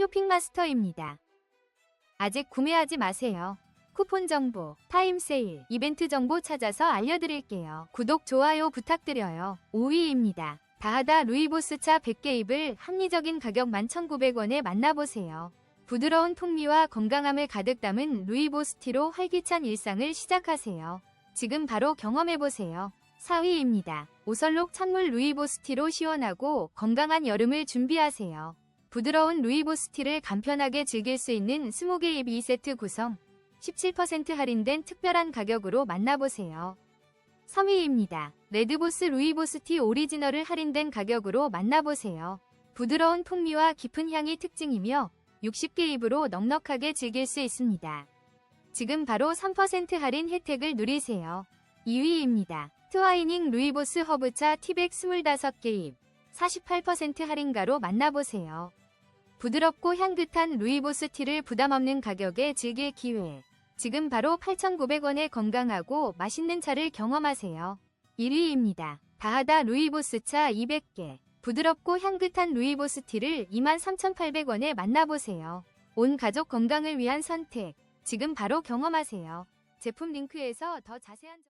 쇼핑마스터입니다. 아직 구매하지 마세요. 쿠폰 정보, 타임 세일, 이벤트 정보 찾아서 알려드릴게요. 구독, 좋아요 부탁드려요. 5위입니다. 다하다 루이보스차 100개 입을 합리적인 가격 11,900원에 만나보세요. 부드러운 풍미와 건강함을 가득 담은 루이보스티로 활기찬 일상을 시작하세요. 지금 바로 경험해보세요. 4위입니다. 오설록 찬물 루이보스티로 시원하고 건강한 여름을 준비하세요. 부드러운 루이보스티를 간편하게 즐길 수 있는 20개 입 2세트 구성 17% 할인된 특별한 가격으로 만나보세요. 3위입니다. 레드보스 루이보스티 오리지널을 할인된 가격으로 만나보세요. 부드러운 풍미와 깊은 향이 특징이며 60개 입으로 넉넉하게 즐길 수 있습니다. 지금 바로 3% 할인 혜택을 누리세요. 2위입니다. 트와이닝 루이보스 허브차 티백 25개 입 48% 할인가로 만나보세요. 부드럽고 향긋한 루이보스 티를 부담 없는 가격에 즐길 기회. 지금 바로 8,900원에 건강하고 맛있는 차를 경험하세요. 1위입니다. 다하다 루이보스 차 200개. 부드럽고 향긋한 루이보스 티를 23,800원에 만나보세요. 온 가족 건강을 위한 선택. 지금 바로 경험하세요. 제품 링크에서 더 자세한 정...